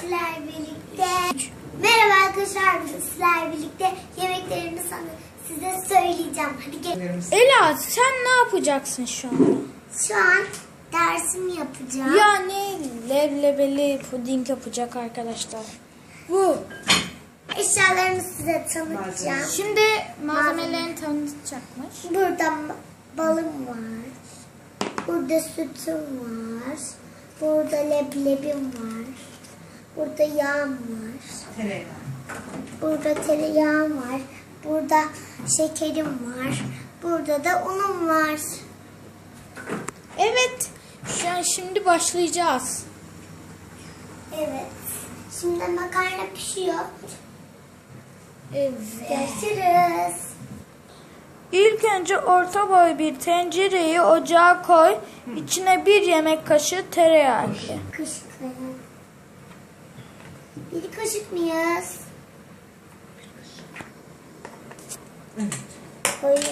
sizlerle birlikte. Merhaba arkadaşlar. Sizlerle birlikte yemeklerimi sana size söyleyeceğim. Hadi gel. Ela sen ne yapacaksın şu anda? Şu an dersimi yapacağım. Yani leblebeli puding yapacak arkadaşlar. Bu. Eşyalarımı size tanıtacağım. Şimdi malzemelerini tanıtacakmış. Burada ba- balım var. Burada sütüm var. Burada leblebim var. Burada yağım var. Tereyağı. Burada tereyağım var. Burada şekerim var. Burada da unum var. Evet. Şu an şimdi başlayacağız. Evet. Şimdi makarna pişiyor. Evet. Görüşürüz. İlk önce orta boy bir tencereyi ocağa koy. İçine bir yemek kaşığı tereyağı ekle. Kaşık Bir kaşık mıyız? Koyuyorum.